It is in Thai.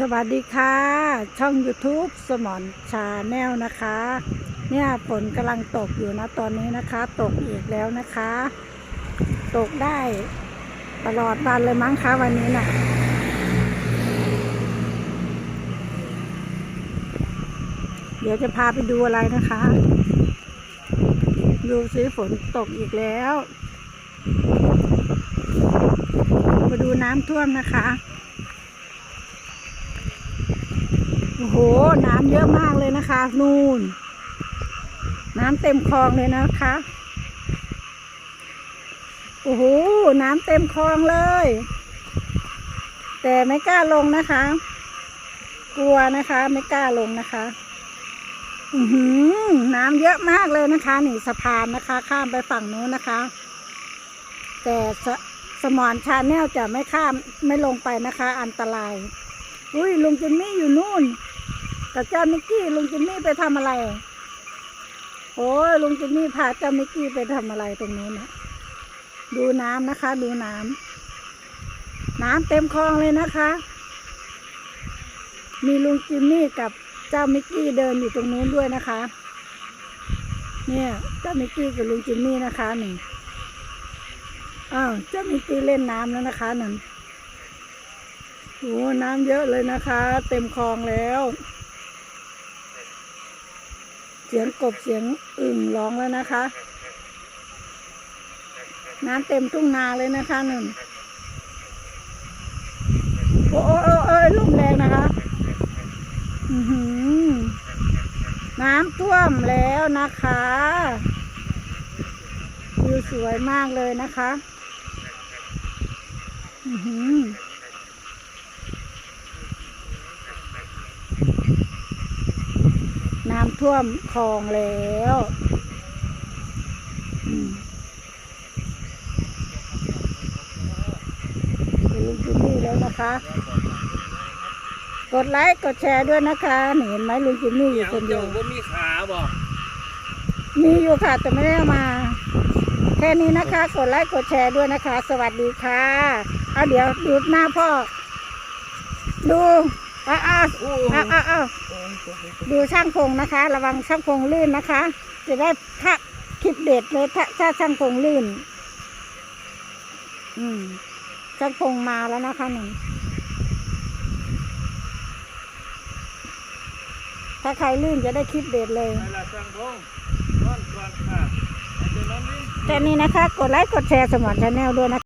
สวัสดีค่ะ ช่อง YouTube สมอนชาแนลนะคะ เนี่ยฝนกำลังตกอยู่นะตอนนี้นะคะ ตกอีกแล้วนะคะ ตกได้ตลอดวันเลยมั้งคะวันนี้น่ะเดี๋ยวจะพาไปดูอะไรนะคะ ดูสิฝนตกอีกแล้ว มาดูน้ำท่วมนะคะ โอ้โห น้ำเยอะมากเลยนะคะ นู่น น้ำเต็มคลองเลยนะคะ โอ้โห น้ำเต็มคลองเลย แต่ไม่กล้าลงนะคะ กลัวนะคะ ไม่กล้าลงนะคะอือหือน้ำเยอะมากเลยนะคะ นี่สะพานนะคะ ข้ามไปฝั่งนู้นนะคะ แต่สสมอนชาแนลจะไม่ข้ามไม่ลงไปนะคะ อันตราย อุ้ยลุงจิมมี่อยู่นู่น กับเจ้ามิกกี้ลุงจิมมี่ไปทำอะไรโอ้ยลุงจิมมี่พาเจ้ามิกกี้ไปทำอะไรตรงนู้นนะดูน้ำนะคะ ดูน้ำน้ำเต็มคลองเลยนะคะ มีลุงจิมมี่กับเจ้ามิกกี้เดินอยู่ตรงนู้นด้วยนะคะ เนี่ยเจ้ามิกกี้กับลุงจิมมี่นะคะหนึ่งอ้าวเจ้ามิกกี้เล่นน้ำแล้วนะคะหนึ่งโอ้น้ำเยอะเลยนะคะ เต็มคลองแล้ว เสียงกบเสียงอึ่งร้องแล้วนะคะ น้ำเต็มทุ่งนาเลยนะคะหนึ่งโอ้โอ้โอ้ลมแรงนะคะอือหือน้ำท่วมแล้วนะคะวิวสวยมากเลยนะคะ อือหือำท่วมคลองแล้วอืมดูลุงจิมมี่แล้วนะคะ กดไลค์กดแชร์ด้วยนะคะนี่เห็นไหมลุงจิมมี่อยู่คนเดียวว่ามีขาบอกมีอยู่ค่ะแต่ไม่ได้เอามา แค่นี้นะคะ กดไลค์กดแชร์ด้วยนะคะ สวัสดีค่ะ เอาเดี๋ยวดูหน้าพ่อ ดู อะอะอะอะอะดูช่างพงนะคะ ระวังช่างพงลื่นนะคะ จะได้ถ้าคลิปเด็ดเลยถ้าถ้าช่างพงลื่น อืมช่างพงมาแล้วนะคะหนึ่งถ้าใครลื่นจะได้คลิปเด็ดเลยเวลาสั่งพงนอนก่อนค่ะไอ้เจ้าน้องนี่แค่นี้นะคะ กดไลค์กดแชร์สมอนชาแนลด้วยนะคะ